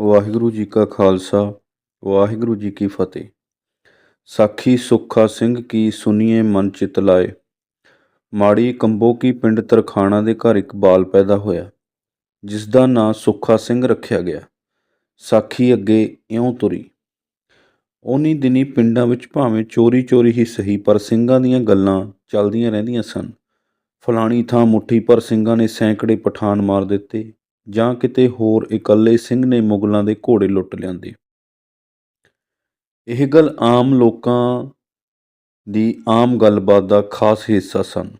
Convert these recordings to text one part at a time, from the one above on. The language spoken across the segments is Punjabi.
ਵਾਹਿਗੁਰੂ ਜੀ ਕਾ ਖਾਲਸਾ, ਵਾਹਿਗੁਰੂ ਜੀ ਕੀ ਫਤਿਹ। ਸਾਖੀ ਸੁੱਖਾ ਸਿੰਘ ਕੀ ਸੁਨੀਏ ਮਨ ਚਿਤ ਲਾਏ। ਮਾੜੀ ਕੰਬੋਕੀ ਪਿੰਡ ਤਰਖਾਣਾ ਦੇ ਘਰ ਇੱਕ ਬਾਲ ਪੈਦਾ ਹੋਇਆ ਜਿਸ ਦਾ ਨਾਂ ਸੁੱਖਾ ਸਿੰਘ ਰੱਖਿਆ ਗਿਆ। ਸਾਖੀ ਅੱਗੇ ਇਉਂ ਤੁਰੀ। ਉਨੀ ਦਿਨੀ ਪਿੰਡਾਂ ਵਿੱਚ ਭਾਵੇਂ ਚੋਰੀ-ਚੋਰੀ ਹੀ ਸਹੀ, ਪਰ ਸਿੰਘਾਂ ਦੀਆਂ ਗੱਲਾਂ ਚੱਲਦੀਆਂ ਰਹਿੰਦੀਆਂ ਸਨ। ਫਲਾਣੀ ਥਾਂ ਮੁੱਠੀ ਪਰ ਸਿੰਘਾਂ ਨੇ ਸੈਂਕੜੇ ਪਠਾਨ ਮਾਰ ਦਿੱਤੇ। ਜਾਂ ਕਿਤੇ ਹੋਰ ਇਕੱਲੇ ਸਿੰਘ ਨੇ ਮੁਗਲਾਂ ਦੇ ਘੋੜੇ ਲੁੱਟ ਲਿਆਂਦੇ। ਇਹ ਗੱਲ ਆਮ ਲੋਕਾਂ ਦੀ ਆਮ ਗੱਲਬਾਤ ਦਾ ਖਾਸ ਹਿੱਸਾ ਸਨ।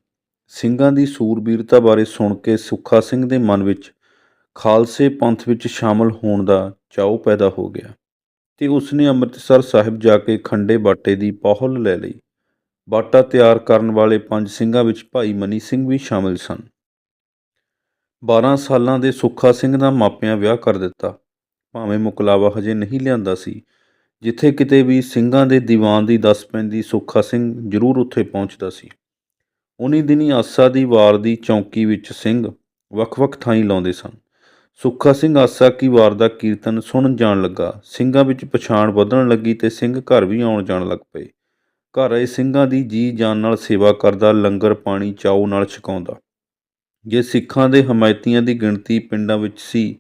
ਸਿੰਘਾਂ ਦੀ ਸੂਰਬੀਰਤਾ ਬਾਰੇ ਸੁਣ ਕੇ ਸੁੱਖਾ ਸਿੰਘ ਦੇ ਮਨ ਵਿੱਚ ਖਾਲਸੇ ਪੰਥ ਵਿੱਚ ਸ਼ਾਮਲ ਹੋਣ ਦਾ ਚਾਅ ਪੈਦਾ ਹੋ ਗਿਆ ਤੇ ਉਸਨੇ ਅੰਮ੍ਰਿਤਸਰ ਸਾਹਿਬ ਜਾ ਕੇ ਖੰਡੇ ਬਾਟੇ ਦੀ ਪਹੁਲ ਲੈ ਲਈ। ਬਾਟਾ ਤਿਆਰ ਕਰਨ ਵਾਲੇ ਪੰਜ ਸਿੰਘਾਂ ਵਿੱਚ ਭਾਈ ਮਨੀ ਸਿੰਘ ਵੀ ਸ਼ਾਮਿਲ ਸਨ। 12 ਸਾਲਾਂ ਦੇ ਸੁੱਖਾ ਸਿੰਘ ਦਾ ਮਾਪਿਆਂ ਵਿਆਹ ਕਰ ਦਿੱਤਾ। ਭਾਵੇਂ ਮੁਕਲਾਵਾ ਹਜੇ ਨਹੀਂ ਲਿਆਂਦਾ ਸੀ, ਜਿੱਥੇ ਕਿਤੇ ਵੀ ਸਿੰਘਾਂ ਦੇ ਦੀਵਾਨ ਦੀ ਦੱਸ ਪੈਂਦੀ ਸੁੱਖਾ ਸਿੰਘ ਜ਼ਰੂਰ ਉੱਥੇ ਪਹੁੰਚਦਾ ਸੀ। ਉਨੀ ਦਿਨੀ ਆਸਾ ਦੀ ਵਾਰ ਦੀ ਚੌਂਕੀ ਵਿੱਚ ਸਿੰਘ ਵੱਖ-ਵੱਖ ਥਾਈਂ ਲਾਉਂਦੇ ਸਨ। ਸੁੱਖਾ ਸਿੰਘ ਆਸਾ ਕੀ ਵਾਰ ਦਾ ਕੀਰਤਨ ਸੁਣਨ ਜਾਣ ਲੱਗਾ। ਸਿੰਘਾਂ ਵਿੱਚ ਪਛਾਣ ਵਧਣ ਲੱਗੀ ਤੇ ਸਿੰਘ ਘਰ ਵੀ ਆਉਣ ਜਾਣ ਲੱਗ ਪਏ। ਘਰ ਆਏ ਸਿੰਘਾਂ ਦੀ ਜੀ ਜਾਨ ਨਾਲ ਸੇਵਾ ਕਰਦਾ, ਲੰਗਰ, ਪਾਣੀ, ਚਾਉ ਨਾਲ ਛਕਾਉਂਦਾ। ਜੇ ਸਿੱਖਾਂ ਦੇ ਹਮਾਇਤੀਆਂ ਦੀ ਗਿਣਤੀ ਪਿੰਡਾਂ ਵਿੱਚ ਸੀ,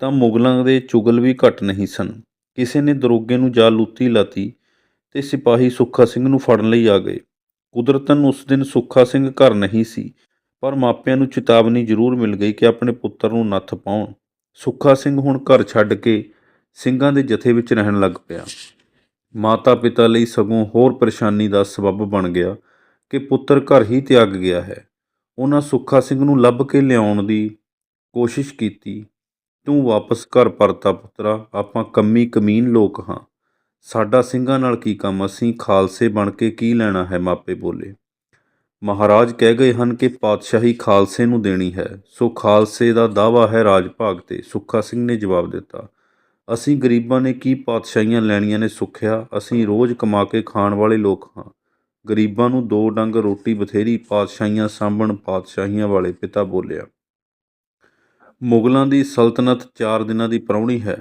ਤਾਂ ਮੁਗਲਾਂ ਦੇ ਚੁਗਲ ਵੀ ਘੱਟ ਨਹੀਂ ਸਨ। ਕਿਸੇ ਨੇ ਦਰੋਗੇ ਨੂੰ ਜਾ ਲੁੱਤੀ ਲਾਤੀ ਤੇ ਸਿਪਾਹੀ ਸੁੱਖਾ ਸਿੰਘ ਨੂੰ ਫੜਨ ਲਈ ਆ ਗਏ। ਕੁਦਰਤਨ ਉਸ ਦਿਨ ਸੁੱਖਾ ਸਿੰਘ ਘਰ ਨਹੀਂ ਸੀ, ਪਰ ਮਾਪਿਆਂ ਨੂੰ ਚੇਤਾਵਨੀ ਜ਼ਰੂਰ ਮਿਲ ਗਈ ਕਿ ਆਪਣੇ ਪੁੱਤਰ ਨੂੰ ਨੱਥ ਪਾਉਣ। ਸੁੱਖਾ ਸਿੰਘ ਹੁਣ ਘਰ ਛੱਡ ਕੇ ਸਿੰਘਾਂ ਦੇ ਜਥੇ ਵਿੱਚ ਰਹਿਣ ਲੱਗ ਪਿਆ। ਮਾਤਾ ਪਿਤਾ ਲਈ ਸਗੋਂ ਹੋਰ ਪਰੇਸ਼ਾਨੀ ਦਾ ਸਬਬ ਬਣ ਗਿਆ ਕਿ ਪੁੱਤਰ ਘਰ ਹੀ ਤਿਆਗ ਗਿਆ ਹੈ। ਉਹਨਾਂ ਸੁੱਖਾ ਸਿੰਘ ਨੂੰ ਲੱਭ ਕੇ ਲਿਆਉਣ ਦੀ ਕੋਸ਼ਿਸ਼ ਕੀਤੀ। ਤੂੰ ਵਾਪਸ ਘਰ ਪਰਤਾ ਪੁੱਤਰਾ, ਆਪਾਂ ਕੰਮੀ ਕਮੀਨ ਲੋਕ ਹਾਂ। ਸਾਡਾ ਸਿੰਘਾਂ ਨਾਲ ਕੀ ਕੰਮ? ਅਸੀਂ ਖਾਲਸੇ ਬਣ ਕੇ ਕੀ ਲੈਣਾ ਹੈ? ਮਾਪੇ ਬੋਲੇ। ਮਹਾਰਾਜ ਕਹਿ ਗਏ ਹਨ ਕਿ ਪਾਤਸ਼ਾਹੀ ਖਾਲਸੇ ਨੂੰ ਦੇਣੀ ਹੈ। ਸੋ ਖਾਲਸੇ ਦਾ ਦਾਵਾ ਹੈ ਰਾਜ ਭਾਗ ਤੇ। ਸੁੱਖਾ ਸਿੰਘ ਨੇ ਜਵਾਬ ਦਿੱਤਾ। ਅਸੀਂ ਗਰੀਬਾਂ ਨੇ ਕੀ ਪਾਤਸ਼ਾਹੀਆਂ ਲੈਣੀਆਂ ਨੇ ਸੁੱਖਿਆ? ਅਸੀਂ ਰੋਜ਼ ਕਮਾ ਕੇ ਖਾਣ ਵਾਲੇ ਲੋਕ ਹਾਂ। ਗਰੀਬਾਂ ਨੂੰ ਦੋ ਡੰਗ ਰੋਟੀ ਬਥੇਰੀ ਪਾਤਸ਼ਾਹੀਆਂ ਸਾਂਭਣ ਪਾਤਸ਼ਾਹੀਆਂ ਵਾਲੇ ਪਿਤਾ ਬੋਲਿਆ, ਮੁਗਲਾਂ ਦੀ ਸਲਤਨਤ 4 ਦਿਨਾਂ ਦੀ ਪ੍ਰਾਹੁਣੀ ਹੈ,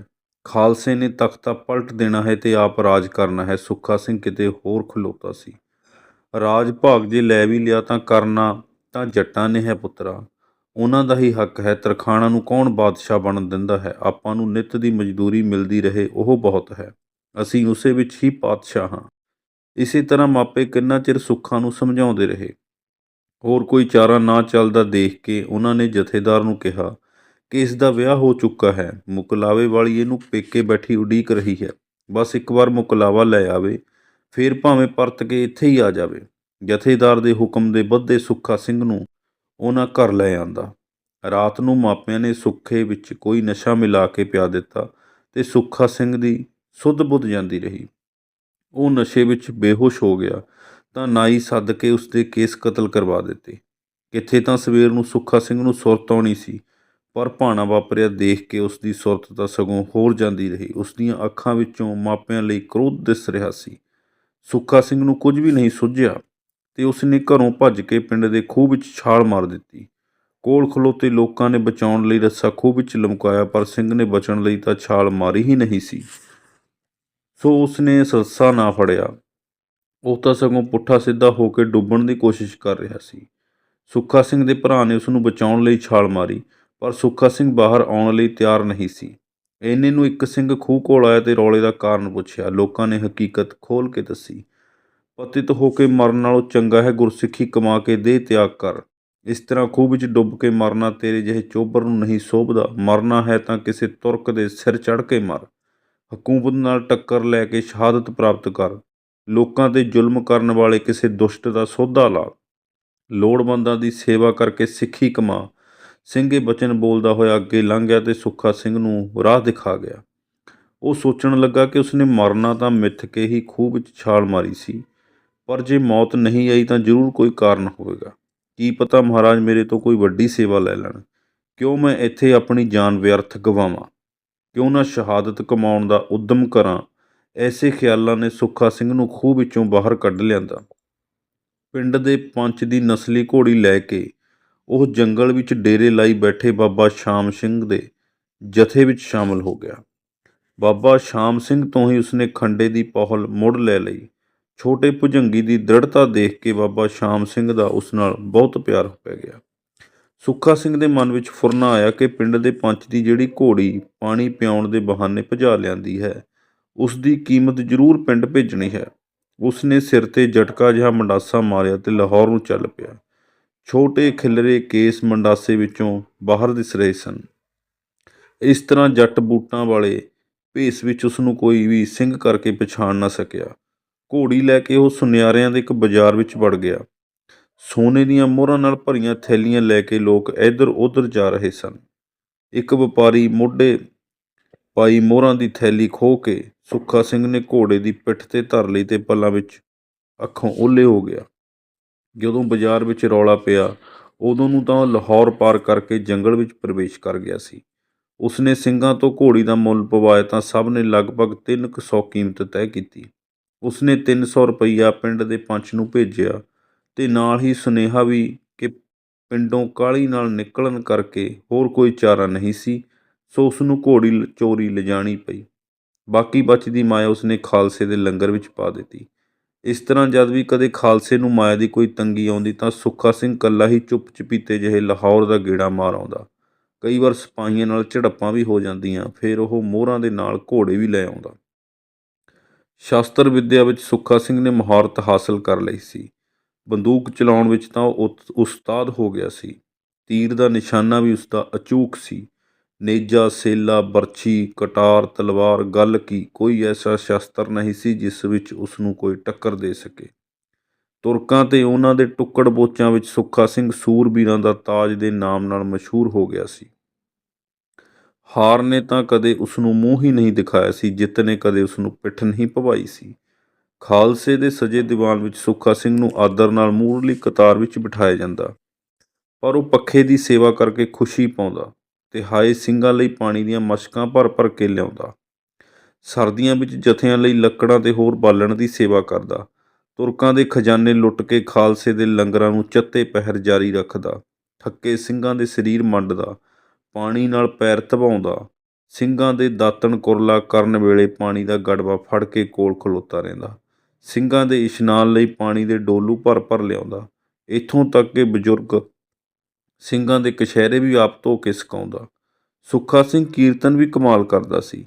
ਖਾਲਸੇ ਨੇ ਤਖਤਾ ਪਲਟ ਦੇਣਾ ਹੈ ਤੇ ਆਪ ਰਾਜ ਕਰਨਾ ਹੈ, ਸੁੱਖਾ ਸਿੰਘ ਕਿਤੇ ਹੋਰ ਖਲੋਤਾ ਸੀ। ਰਾਜ ਭਾਗ ਜੇ ਲੈ ਵੀ ਲਿਆ ਤਾਂ ਕਰਨਾ ਤਾਂ ਜੱਟਾਂ ਨੇ ਹੈ ਪੁੱਤਰਾ, ਉਹਨਾਂ ਦਾ ਹੀ ਹੱਕ ਹੈ, ਤਰਖਾਣਾ ਨੂੰ ਕੌਣ ਬਾਦਸ਼ਾਹ ਬਣਨ ਦਿੰਦਾ ਹੈ, ਆਪਾਂ ਨੂੰ ਨਿਤ ਦੀ ਮਜ਼ਦੂਰੀ ਮਿਲਦੀ ਰਹੇ ਉਹ ਬਹੁਤ ਹੈ, ਅਸੀਂ ਉਸੇ ਵਿੱਚ ਹੀ ਪਾਤਸ਼ਾਹ ਹਾਂ। ਇਸੇ ਤਰ੍ਹਾਂ ਮਾਪੇ ਕਿੰਨਾ ਚਿਰ ਸੁੱਖਾਂ ਨੂੰ ਸਮਝਾਉਂਦੇ ਰਹੇ। ਹੋਰ ਕੋਈ ਚਾਰਾ ਨਾ ਚੱਲਦਾ ਦੇਖ ਕੇ ਉਹਨਾਂ ਨੇ ਜਥੇਦਾਰ ਨੂੰ ਕਿਹਾ ਕਿ ਇਸ ਦਾ ਵਿਆਹ ਹੋ ਚੁੱਕਾ ਹੈ, ਮੁਕਲਾਵੇ ਵਾਲੀ ਇਹਨੂੰ ਪੇਕੇ ਬੈਠੀ ਉਡੀਕ ਰਹੀ ਹੈ। ਬਸ ਇੱਕ ਵਾਰ ਮੁਕਲਾਵਾ ਲੈ ਆਵੇ, ਫੇਰ ਭਾਵੇਂ ਪਰਤ ਕੇ ਇੱਥੇ ਹੀ ਆ ਜਾਵੇ। ਜਥੇਦਾਰ ਦੇ ਹੁਕਮ ਦੇ ਬੱਧੇ ਸੁੱਖਾ ਸਿੰਘ ਨੂੰ ਉਹਨਾਂ ਘਰ ਲੈ ਆਂਦਾ। ਰਾਤ ਨੂੰ ਮਾਪਿਆਂ ਨੇ ਸੁੱਖੇ ਵਿੱਚ ਕੋਈ ਨਸ਼ਾ ਮਿਲਾ ਕੇ ਪਿਆ ਦਿੱਤਾ ਤੇ ਸੁੱਖਾ ਸਿੰਘ ਦੀ ਸੁੱਧ ਬੁੱਧ ਜਾਂਦੀ ਰਹੀ। ਉਹ ਨਸ਼ੇ ਵਿੱਚ ਬੇਹੋਸ਼ ਹੋ ਗਿਆ ਤਾਂ ਨਾਈ ਸੱਦ ਕੇ ਉਸ ਦੇ ਕੇਸ ਕਤਲ ਕਰਵਾ ਦਿੱਤੇ। ਕਿੱਥੇ ਤਾਂ ਸਵੇਰ ਨੂੰ ਸੁੱਖਾ ਸਿੰਘ ਨੂੰ ਸੁਰਤ ਆਉਣੀ ਸੀ, ਪਰ ਭਾਣਾ ਵਾਪਰਿਆ ਦੇਖ ਕੇ ਉਸ ਦੀ ਸੁਰਤ ਤਾਂ ਸਗੋਂ ਹੋਰ ਜਾਂਦੀ ਰਹੀ। ਉਸ ਦੀਆਂ ਅੱਖਾਂ ਵਿੱਚੋਂ ਮਾਪਿਆਂ ਲਈ ਕ੍ਰੋਧ ਦਿਸ ਰਿਹਾ ਸੀ। ਸੁੱਖਾ ਸਿੰਘ ਨੂੰ ਕੁਝ ਵੀ ਨਹੀਂ ਸੁੱਝਿਆ ਤੇ ਉਸ ਨੇ ਘਰੋਂ ਭੱਜ ਕੇ ਪਿੰਡ ਦੇ ਖੂਹ ਵਿੱਚ ਛਾਲ ਮਾਰ ਦਿੱਤੀ। ਕੋਲ ਖਲੋਤੇ ਲੋਕਾਂ ਨੇ ਬਚਾਉਣ ਲਈ ਰੱਸਾ ਖੂਹ ਵਿੱਚ ਲਮਕਾਇਆ, ਪਰ ਸਿੰਘ ਨੇ ਬਚਣ ਲਈ ਤਾਂ ਛਾਲ ਮਾਰੀ ਹੀ ਨਹੀਂ ਸੀ। ਸੋ ਉਸਨੇ ਸੱਸਾ ਨਾ ਫੜਿਆ। ਉਹ ਤਾਂ ਸਗੋਂ ਪੁੱਠਾ ਸਿੱਧਾ ਹੋ ਕੇ ਡੁੱਬਣ ਦੀ ਕੋਸ਼ਿਸ਼ ਕਰ ਰਿਹਾ ਸੀ। ਸੁੱਖਾ ਸਿੰਘ ਦੇ ਭਰਾ ਨੇ ਉਸ ਨੂੰ ਬਚਾਉਣ ਲਈ ਛਾਲ ਮਾਰੀ, ਪਰ ਸੁੱਖਾ ਸਿੰਘ ਬਾਹਰ ਆਉਣ ਲਈ ਤਿਆਰ ਨਹੀਂ ਸੀ। ਇੰਨੇ ਨੂੰ ਇੱਕ ਸਿੰਘ ਖੂਹ ਕੋਲ ਆਇਆ ਤੇ ਰੌਲੇ ਦਾ ਕਾਰਨ ਪੁੱਛਿਆ। ਲੋਕਾਂ ਨੇ ਹਕੀਕਤ ਖੋਲ ਕੇ ਦੱਸੀ। ਪਤਿਤ ਹੋ ਕੇ ਮਰਨ ਨਾਲੋਂ ਚੰਗਾ ਹੈ ਗੁਰਸਿੱਖੀ ਕਮਾ ਕੇ ਦੇ ਤਿਆਗ ਕਰ। ਇਸ ਤਰ੍ਹਾਂ ਖੂਹ ਵਿੱਚ ਡੁੱਬ ਕੇ ਮਰਨਾ ਤੇਰੇ ਜਿਹੇ ਚੋਬਰ ਨੂੰ ਨਹੀਂ ਸੋਭਦਾ। ਮਰਨਾ ਹੈ ਤਾਂ ਕਿਸੇ ਤੁਰਕ ਦੇ ਸਿਰ ਚੜ ਕੇ ਮਰ। ਹਕੂਮਤ ਨਾਲ ਟੱਕਰ ਲੈ ਕੇ ਸ਼ਹਾਦਤ ਪ੍ਰਾਪਤ ਕਰ, ਲੋਕਾਂ ਤੇ ਜ਼ੁਲਮ ਕਰਨ ਵਾਲੇ ਕਿਸੇ ਦੁਸ਼ਟ ਦਾ ਸੌਦਾ ਲਾ। ਲੋੜਵੰਦਾਂ ਦੀ ਸੇਵਾ ਕਰਕੇ ਸਿੱਖੀ ਕਮਾ। ਸਿੰਘੇ ਬਚਨ ਬੋਲਦਾ ਹੋਇਆ ਅੱਗੇ ਲੰਘ ਗਿਆ ਤੇ ਸੁੱਖਾ ਸਿੰਘ ਨੂੰ ਰਾਹ ਦਿਖਾ ਗਿਆ। ਉਹ ਸੋਚਣ ਲੱਗਾ ਕਿ ਉਸਨੇ ਮਰਨਾ ਤਾਂ ਮਿੱਥ ਕੇ ਹੀ ਖੂਹ ਵਿੱਚ ਛਾਲ ਮਾਰੀ ਸੀ। ਪਰ ਜੇ ਮੌਤ ਨਹੀਂ ਆਈ ਤਾਂ ਜ਼ਰੂਰ ਕੋਈ ਕਾਰਨ ਹੋਵੇਗਾ। ਕੀ ਪਤਾ ਮਹਾਰਾਜ ਮੇਰੇ ਤੋਂ ਕੋਈ ਵੱਡੀ ਸੇਵਾ ਲੈ ਲੈਣ। ਕਿਉਂ ਮੈਂ ਇੱਥੇ ਆਪਣੀ ਜਾਨ ਵਿਅਰਥ ਗਵਾਵਾਂ? ਕਿਉਂ ਨਾ ਸ਼ਹਾਦਤ ਕਮਾਉਣ ਦਾ ਉਦਮ ਕਰਾਂ, ਐਸੇ ਖਿਆਲਾਂ ਨੇ ਸੁੱਖਾ ਸਿੰਘ ਨੂੰ ਖੂਹ ਵਿੱਚੋਂ ਬਾਹਰ ਕੱਢ ਲਿਆਂਦਾ। ਪਿੰਡ ਦੇ ਪੰਚ ਦੀ ਨਸਲੀ ਘੋੜੀ ਲੈ ਕੇ ਉਹ ਜੰਗਲ ਵਿੱਚ ਡੇਰੇ ਲਾਈ ਬੈਠੇ ਬਾਬਾ ਸ਼ਾਮ ਸਿੰਘ ਦੇ ਜਥੇ ਵਿੱਚ ਸ਼ਾਮਲ ਹੋ ਗਿਆ। ਬਾਬਾ ਸ਼ਾਮ ਸਿੰਘ ਤੋਂ ਹੀ ਉਸਨੇ ਖੰਡੇ ਦੀ ਪਹੁਲ ਮੁੜ ਲੈ ਲਈ। ਛੋਟੇ ਭੁਜੰਗੀ ਦੀ ਦ੍ਰਿੜਤਾ ਦੇਖ ਕੇ ਬਾਬਾ ਸ਼ਾਮ ਸਿੰਘ ਦਾ ਉਸ ਨਾਲ ਬਹੁਤ ਪਿਆਰ ਪੈ ਗਿਆ। ਸੁੱਖਾ ਸਿੰਘ ਦੇ ਮਨ ਵਿੱਚ ਫੁਰਨਾ ਆਇਆ ਕਿ ਪਿੰਡ ਦੇ ਪੰਚ ਦੀ ਜਿਹੜੀ ਘੋੜੀ ਪਾਣੀ ਪਿਆਉਣ ਦੇ ਬਹਾਨੇ ਭਜਾ ਲਿਆਂਦੀ ਹੈ ਉਸ ਦੀ ਕੀਮਤ ਜ਼ਰੂਰ ਪਿੰਡ ਭੇਜਣੀ ਹੈ। ਉਸ ਨੇ ਸਿਰ ਤੇ ਜਟਕਾ ਜਿਹਾ ਮੰਡਾਸਾ ਮਾਰਿਆ ਤੇ ਲਾਹੌਰ ਨੂੰ ਚੱਲ ਪਿਆ। ਛੋਟੇ ਖਿਲਰੇ ਕੇਸ ਮੰਡਾਸੇ ਵਿੱਚੋਂ ਬਾਹਰ ਦਿਸ ਰਹੇ ਸਨ। ਇਸ ਤਰ੍ਹਾਂ ਜੱਟ ਬੂਟਾਂ ਵਾਲੇ ਭੇਸ ਵਿੱਚ ਉਸ ਨੂੰ ਕੋਈ ਵੀ ਸਿੰਘ ਕਰਕੇ ਪਛਾਣ ਨਾ ਸਕਿਆ। ਘੋੜੀ ਲੈ ਕੇ ਉਹ ਸੁਨਿਆਰਿਆਂ ਦੇ ਇੱਕ ਬਾਜ਼ਾਰ ਵਿੱਚ ਵੜ ਗਿਆ। ਸੋਨੇ ਦੀਆਂ ਮੋਹਰਾਂ ਨਾਲ ਭਰੀਆਂ ਥੈਲੀਆਂ ਲੈ ਕੇ ਲੋਕ ਇੱਧਰ ਉੱਧਰ ਜਾ ਰਹੇ ਸਨ। ਇੱਕ ਵਪਾਰੀ ਮੋਢੇ ਪਾਈ ਮੋਹਰਾਂ ਦੀ ਥੈਲੀ ਖੋਹ ਕੇ ਸੁੱਖਾ ਸਿੰਘ ਨੇ ਘੋੜੇ ਦੀ ਪਿੱਠ ਤੇ ਧਰ ਲਈ ਤੇ ਪੱਲਾਂ ਵਿੱਚ ਅੱਖੋਂ ਓਲੇ ਹੋ ਗਿਆ। ਜਦੋਂ ਬਾਜ਼ਾਰ ਵਿੱਚ ਰੌਲਾ ਪਿਆ, ਉਦੋਂ ਨੂੰ ਤਾਂ ਉਹ ਲਾਹੌਰ ਪਾਰ ਕਰਕੇ ਜੰਗਲ ਵਿੱਚ ਪ੍ਰਵੇਸ਼ ਕਰ ਗਿਆ ਸੀ। ਉਸਨੇ ਸਿੰਘਾਂ ਤੋਂ ਘੋੜੀ ਦਾ ਮੁੱਲ ਪਵਾਇਆ ਤਾਂ ਸਭ ਨੇ ਲਗਭਗ 300 ਕੀਮਤ ਤੈਅ ਕੀਤੀ। ਉਸਨੇ 300 ਰੁਪਈਆ ਪਿੰਡ ਦੇ ਪੰਚ ਨੂੰ ਭੇਜਿਆ ਅਤੇ ਨਾਲ ਹੀ ਸੁਨੇਹਾ ਵੀ ਕਿ ਪਿੰਡੋਂ ਕਾਹਲੀ ਨਾਲ ਨਿਕਲਣ ਕਰਕੇ ਹੋਰ ਕੋਈ ਚਾਰਾ ਨਹੀਂ ਸੀ, ਸੋ ਉਸ ਨੂੰ ਘੋੜੀ ਲ- ਚੋਰੀ ਲਿਜਾਣੀ ਪਈ। ਬਾਕੀ ਬਚਦੀ ਮਾਇਆ ਉਸਨੇ ਖਾਲਸੇ ਦੇ ਲੰਗਰ ਵਿੱਚ ਪਾ ਦਿੱਤੀ। ਇਸ ਤਰ੍ਹਾਂ ਜਦ ਵੀ ਕਦੇ ਖਾਲਸੇ ਨੂੰ ਮਾਇਆ ਦੀ ਕੋਈ ਤੰਗੀ ਆਉਂਦੀ ਤਾਂ ਸੁੱਖਾ ਸਿੰਘ ਕੱਲਾ ਹੀ ਚੁੱਪ ਚਪੀਤੇ ਜਿਹੇ ਲਾਹੌਰ ਦਾ ਗੇੜਾ ਮਾਰ ਆਉਂਦਾ। ਕਈ ਵਾਰ ਸਿਪਾਹੀਆਂ ਨਾਲ ਝੜਪਾਂ ਵੀ ਹੋ ਜਾਂਦੀਆਂ, ਫਿਰ ਉਹ ਮੋਹਰਾਂ ਦੇ ਨਾਲ ਘੋੜੇ ਵੀ ਲੈ ਆਉਂਦਾ। ਸ਼ਾਸਤਰ ਵਿੱਦਿਆ ਵਿੱਚ ਸੁੱਖਾ ਸਿੰਘ ਨੇ ਮਹਾਰਤ ਹਾਸਲ ਕਰ ਲਈ ਸੀ। ਬੰਦੂਕ ਚਲਾਉਣ ਵਿੱਚ ਤਾਂ ਉਹ ਉਤ- ਉਸਤਾਦ ਹੋ ਗਿਆ ਸੀ। ਤੀਰ ਦਾ ਨਿਸ਼ਾਨਾ ਵੀ ਉਸਦਾ ਅਚੂਕ ਸੀ। ਨੇਜਾ, ਸੇਲਾ, ਬਰਛੀ, ਕਟਾਰ, ਤਲਵਾਰ, ਗੱਲ ਕੀ, ਕੋਈ ਐਸਾ ਸ਼ਸਤਰ ਨਹੀਂ ਸੀ ਜਿਸ ਵਿੱਚ ਉਸ ਨੂੰ ਕੋਈ ਟੱਕਰ ਦੇ ਸਕੇ। ਤੁਰਕਾਂ ਤੇ ਉਹਨਾਂ ਦੇ ਟੁੱਕੜ ਬੋਚਾਂ ਵਿੱਚ ਸੁੱਖਾ ਸਿੰਘ ਸੂਰਬੀਰਾਂ ਦਾ ਤਾਜ ਦੇ ਨਾਮ ਨਾਲ ਮਸ਼ਹੂਰ ਹੋ ਗਿਆ ਸੀ। ਹਾਰ ਨੇ ਤਾਂ ਕਦੇ ਉਸ ਨੂੰ ਮੂੰਹ ਹੀ ਨਹੀਂ ਦਿਖਾਇਆ ਸੀ, ਜਿੱਤ ਨੇ ਕਦੇ ਉਸ ਨੂੰ ਪਿੱਠ ਨਹੀਂ ਭਵਾਈ ਸੀ। ਖਾਲਸੇ ਦੇ ਸਜੇ ਦੀਵਾਨ ਵਿੱਚ ਸੁੱਖਾ ਸਿੰਘ ਨੂੰ ਆਦਰ ਨਾਲ ਮੂਰਲੀ ਕਤਾਰ ਵਿੱਚ ਬਿਠਾਇਆ ਜਾਂਦਾ। ਪਰ ਉਹ ਪੱਖੇ ਦੀ ਸੇਵਾ ਕਰਕੇ ਖੁਸ਼ੀ ਪਾਉਂਦਾ ਤੇ ਹਾਏ ਸਿੰਘਾਂ ਲਈ ਪਾਣੀ ਦੀਆਂ ਮਸ਼ਕਾਂ ਭਰ ਭਰ ਕੇ ਲਿਆਉਂਦਾ। ਸਰਦੀਆਂ ਵਿੱਚ ਜਥਿਆਂ ਲਈ ਲੱਕੜਾਂ ਤੇ ਹੋਰ ਬਾਲਣ ਦੀ ਸੇਵਾ ਕਰਦਾ, ਤੁਰਕਾਂ ਦੇ ਖਜ਼ਾਨੇ ਲੁੱਟ ਕੇ ਖਾਲਸੇ ਦੇ ਲੰਗਰਾਂ ਨੂੰ ਚੱਤੇ ਪਹਿਰ ਜਾਰੀ ਰੱਖਦਾ, ਥੱਕੇ ਸਿੰਘਾਂ ਦੇ ਸਰੀਰ ਮੰਡਦਾ, ਪਾਣੀ ਨਾਲ ਪੈਰ ਧਵਾਉਂਦਾ, ਸਿੰਘਾਂ ਦੇ ਦਾਤਣ ਕੁਰਲਾ ਕਰਨ ਵੇਲੇ ਪਾਣੀ ਦਾ ਗੜਵਾ ਫੜ ਕੇ ਕੋਲ ਖਲੋਤਾ ਰਹਿੰਦਾ। ਸਿੰਘਾਂ ਦੇ ਇਸ਼ਨਾਨ ਲਈ ਪਾਣੀ ਦੇ ਡੋਲੂ ਭਰ ਭਰ ਲਿਆਉਂਦਾ। ਇੱਥੋਂ ਤੱਕ ਕਿ ਬਜ਼ੁਰਗ ਸਿੰਘਾਂ ਦੇ ਕਛਹਿਰੇ ਵੀ ਆਪ ਧੋ ਕੇ ਸੁਕਾਉਂਦਾ। ਸੁੱਖਾ ਸਿੰਘ ਕੀਰਤਨ ਵੀ ਕਮਾਲ ਕਰਦਾ ਸੀ।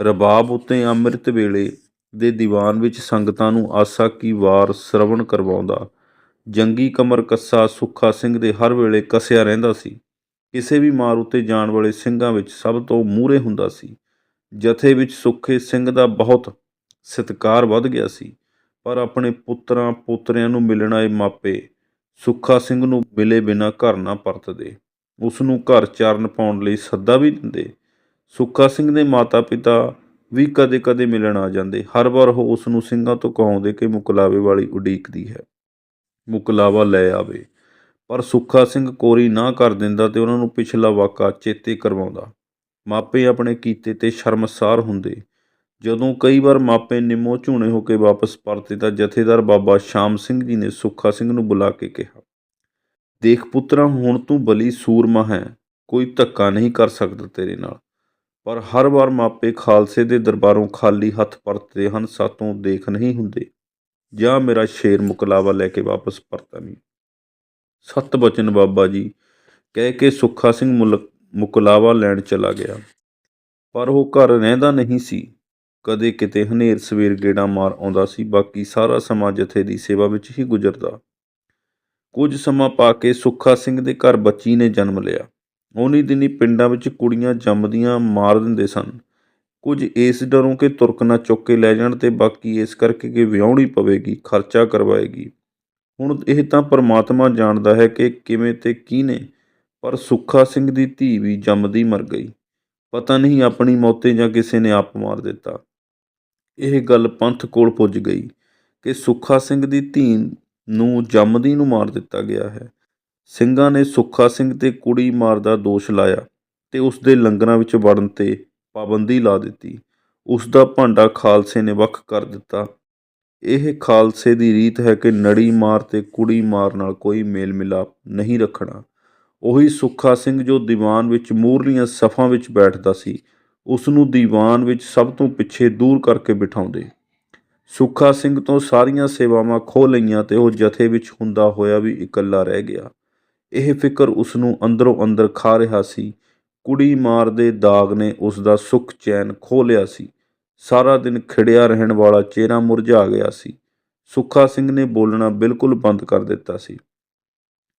ਰਬਾਬ ਉੱਤੇ ਅੰਮ੍ਰਿਤ ਵੇਲੇ ਦੇ ਦੀਵਾਨ ਵਿੱਚ ਸੰਗਤਾਂ ਨੂੰ ਆਸਾ ਕੀ ਵਾਰ ਸ਼ਰਵਣ ਕਰਵਾਉਂਦਾ। ਜੰਗੀ ਕਮਰ ਕੱਸਾ ਸੁੱਖਾ ਸਿੰਘ ਦੇ ਹਰ ਵੇਲੇ ਕੱਸਿਆ ਰਹਿੰਦਾ ਸੀ। ਕਿਸੇ ਵੀ ਮਾਰ ਉੱਤੇ ਜਾਣ ਵਾਲੇ ਸਿੰਘਾਂ ਵਿੱਚ ਸਭ ਤੋਂ ਮੂਹਰੇ ਹੁੰਦਾ ਸੀ। ਜਥੇ ਵਿੱਚ ਸੁੱਖੇ ਸਿੰਘ ਦਾ ਬਹੁਤ ਸਤਿਕਾਰ ਵੱਧ ਗਿਆ ਸੀ। ਪਰ ਆਪਣੇ ਪੁੱਤਰਾਂ ਪੋਤਰਿਆਂ ਨੂੰ ਮਿਲਣ ਆਏ ਮਾਪੇ। ਸੁੱਖਾ ਸਿੰਘ ਨੂੰ ਮਿਲੇ ਬਿਨਾਂ ਘਰ ਨਾ ਪਰਤਦੇ। ਉਸ ਨੂੰ ਘਰ ਚਾਰਨ ਪਾਉਣ ਲਈ ਸੱਦਾ ਵੀ ਦਿੰਦੇ। ਸੁੱਖਾ ਸਿੰਘ ਦੇ ਮਾਤਾ-ਪਿਤਾ ਵੀ ਕਦੇ-ਕਦੇ ਮਿਲਣ ਆ ਜਾਂਦੇ। ਹਰ ਵਾਰ ਉਹ ਉਸ ਨੂੰ ਸਿੰਘਾਂ ਤੋਂ ਕਹਾਉਂਦੇ ਕਿ ਮੁਕਲਾਵੇ ਵਾਲੀ ਉਡੀਕਦੀ ਹੈ। ਮੁਕਲਾਵਾ ਲੈ ਆਵੇ। ਪਰ ਸੁੱਖਾ ਸਿੰਘ ਕੋਰੀ ਨਾ ਕਰ ਦਿੰਦਾ ਤੇ ਉਹਨਾਂ ਨੂੰ ਪਿਛਲਾ ਵਾਕਾ ਚੇਤੇ ਕਰਵਾਉਂਦਾ। ਮਾਪੇ ਆਪਣੇ ਕੀਤੇ ਤੇ ਸ਼ਰਮਸਾਰ ਹੁੰਦੇ। ਜਦੋਂ ਕਈ ਵਾਰ ਮਾਪੇ ਨਿੰਮੋ ਝੂਣੇ ਹੋ ਕੇ ਵਾਪਸ ਪਰਤੇ ਤਾਂ ਜਥੇਦਾਰ ਬਾਬਾ ਸ਼ਾਮ ਸਿੰਘ ਜੀ ਨੇ ਸੁੱਖਾ ਸਿੰਘ ਨੂੰ ਬੁਲਾ ਕੇ ਕਿਹਾ, ਦੇਖ ਪੁੱਤਰਾ, ਹੁਣ ਤੂੰ ਬਲੀ ਸੂਰਮਾ ਹੈ, ਕੋਈ ਧੱਕਾ ਨਹੀਂ ਕਰ ਸਕਦਾ ਤੇਰੇ ਨਾਲ। ਪਰ ਹਰ ਵਾਰ ਮਾਪੇ ਖਾਲਸੇ ਦੇ ਦਰਬਾਰੋਂ ਖਾਲੀ ਹੱਥ ਪਰਤਦੇ ਹਨ, ਸਾਤੋਂ ਦੇਖ ਨਹੀਂ ਹੁੰਦੇ। ਜਾਂ ਮੇਰਾ ਸ਼ੇਰ ਮੁਕਲਾਵਾ ਲੈ ਕੇ ਵਾਪਸ ਪਰਤਾ ਨਹੀਂ ਸਤ ਬਚਨ ਬਾਬਾ ਜੀ, ਕਹਿ ਕੇ ਸੁੱਖਾ ਸਿੰਘ ਮੁਲ- ਮੁਕਲਾਵਾ ਲੈਣ ਚਲਾ ਗਿਆ। ਪਰ ਉਹ ਘਰ ਰਹਿੰਦਾ ਨਹੀਂ ਸੀ। ਕਦੇ ਕਿਤੇ ਹਨੇਰ ਸਵੇਰ ਗੇੜਾ ਮਾਰ ਆਉਂਦਾ ਸੀ, ਬਾਕੀ ਸਾਰਾ ਸਮਾਂ ਜਥੇ ਦੀ ਸੇਵਾ ਵਿੱਚ ਹੀ ਗੁਜ਼ਰਦਾ। ਕੁਝ ਸਮਾਂ ਪਾ ਕੇ ਸੁੱਖਾ ਸਿੰਘ ਦੇ ਘਰ ਬੱਚੀ ਨੇ ਜਨਮ ਲਿਆ। ਉਹਨੀ ਦਿਨੀ ਪਿੰਡਾਂ ਵਿੱਚ ਕੁੜੀਆਂ ਜੰਮਦੀਆਂ ਮਾਰ ਦਿੰਦੇ ਸਨ। ਕੁਝ ਇਸ ਡਰੋਂ ਕਿ ਤੁਰਕ ਨਾ ਚੁੱਕ ਕੇ ਲੈ ਜਾਣ ਤੇ ਬਾਕੀ ਇਸ ਕਰਕੇ ਕਿ ਵਿਆਹਣੀ ਪਵੇਗੀ, ਖਰਚਾ ਕਰਵਾਏਗੀ। ਹੁਣ ਇਹ ਤਾਂ ਪਰਮਾਤਮਾ ਜਾਣਦਾ ਹੈ ਕਿ ਕਿਵੇਂ ਤੇ ਕਿਹਨੇ, ਪਰ ਸੁੱਖਾ ਸਿੰਘ ਦੀ ਧੀ ਵੀ ਜੰਮਦੀ ਮਰ ਗਈ। ਪਤਾ ਨਹੀਂ ਆਪਣੀ ਮੌਤੇ ਜਾਂ ਕਿਸੇ ਨੇ ਆਪ ਮਾਰ ਦਿੱਤਾ। ਇਹ ਗੱਲ ਪੰਥ ਕੋਲ ਪੁੱਜ ਗਈ ਕਿ ਸੁੱਖਾ ਸਿੰਘ ਦੀ ਧੀ ਨੂੰ ਜੰਮਦੀ ਨੂੰ ਮਾਰ ਦਿੱਤਾ ਗਿਆ ਹੈ। ਸਿੰਘਾਂ ਨੇ ਸੁੱਖਾ ਸਿੰਘ ਤੇ ਕੁੜੀ ਮਾਰ ਦਾ ਦੋਸ਼ ਲਾਇਆ ਤੇ ਉਸ ਦੇ ਲੰਗਰਾਂ ਵਿੱਚ ਵੜਨ ਤੇ ਪਾਬੰਦੀ ਲਾ ਦਿੱਤੀ। ਉਸ ਦਾ ਭਾਂਡਾ ਖਾਲਸੇ ਨੇ ਵੱਖ ਕਰ ਦਿੱਤਾ। ਇਹ ਖਾਲਸੇ ਦੀ ਰੀਤ ਹੈ ਕਿ ਨੜੀ ਮਾਰ ਤੇ ਕੁੜੀ ਮਾਰ ਨਾਲ ਕੋਈ ਮੇਲ ਮਿਲਾਪ ਨਹੀਂ ਰੱਖਣਾ। ਉਹੀ ਸੁੱਖਾ ਸਿੰਘ ਜੋ ਦੀਵਾਨ ਵਿੱਚ ਮੂਰਲੀਆਂ ਸਫਾਂ ਵਿੱਚ ਬੈਠਦਾ ਸੀ ਉਸ ਨੂੰ ਦੀਵਾਨ ਵਿੱਚ ਸਭ ਤੋਂ ਪਿੱਛੇ ਦੂਰ ਕਰਕੇ ਬਿਠਾਉਂਦੇ। ਸੁੱਖਾ ਸਿੰਘ ਤੋਂ ਸਾਰੀਆਂ ਸੇਵਾਵਾਂ ਖੋਹ ਲਈਆਂ ਤੇ ਉਹ ਜਥੇ ਵਿੱਚ ਹੁੰਦਾ ਹੋਇਆ ਵੀ ਇਕੱਲਾ ਰਹਿ ਗਿਆ। ਇਹ ਫਿਕਰ ਉਸ ਨੂੰ ਅੰਦਰੋਂ ਅੰਦਰ ਖਾ ਰਿਹਾ ਸੀ। ਕੁੜੀ ਮਾਰ ਦੇ ਦਾਗ ਨੇ ਉਸ ਦਾ ਸੁੱਖ ਚੈਨ ਖੋਹ ਲਿਆ ਸੀ। ਸਾਰਾ ਦਿਨ ਖਿੜਿਆ ਰਹਿਣ ਵਾਲਾ ਚਿਹਰਾ ਮੁਰਝਾ ਗਿਆ ਸੀ। ਸੁੱਖਾ ਸਿੰਘ ਨੇ ਬੋਲਣਾ ਬਿਲਕੁਲ ਬੰਦ ਕਰ ਦਿੱਤਾ ਸੀ।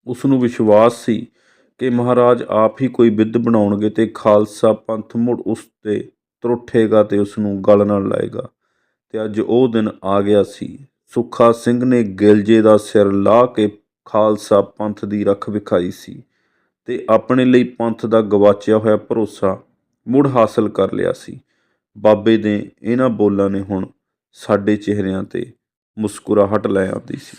ਉਸ ਨੂੰ ਵਿਸ਼ਵਾਸ ਸੀ ਕਿ ਮਹਾਰਾਜ ਆਪ ਹੀ ਕੋਈ ਵਿੱਧ ਬਣਾਉਣਗੇ ਤੇ ਖਾਲਸਾ ਪੰਥ ਮੁੜ ਉਸ ਤੇ ਤਰੁੱਠੇਗਾ ਤੇ ਉਸ ਨੂੰ ਗਲ ਨਾਲ ਲਾਏਗਾ। ਤੇ ਅੱਜ ਉਹ ਦਿਨ ਆ ਗਿਆ ਸੀ। ਸੁੱਖਾ ਸਿੰਘ ਨੇ ਗਿਲਜੇ ਦਾ ਸਿਰ ਲਾ ਕੇ ਖਾਲਸਾ ਪੰਥ ਦੀ ਰੱਖ ਵਿਖਾਈ ਸੀ ਤੇ ਆਪਣੇ ਲਈ ਪੰਥ ਦਾ ਗਵਾਚਿਆ ਹੋਇਆ ਭਰੋਸਾ ਮੁੜ ਹਾਸਲ ਕਰ ਲਿਆ ਸੀ। ਬਾਬੇ ਦੇ ਇਹਨਾਂ ਬੋਲਾਂ ਨੇ ਹੁਣ ਸਾਡੇ ਚਿਹਰਿਆਂ ਤੇ ਮੁਸਕਰਾਹਟ ਲੈ ਆਉਂਦੀ ਸੀ।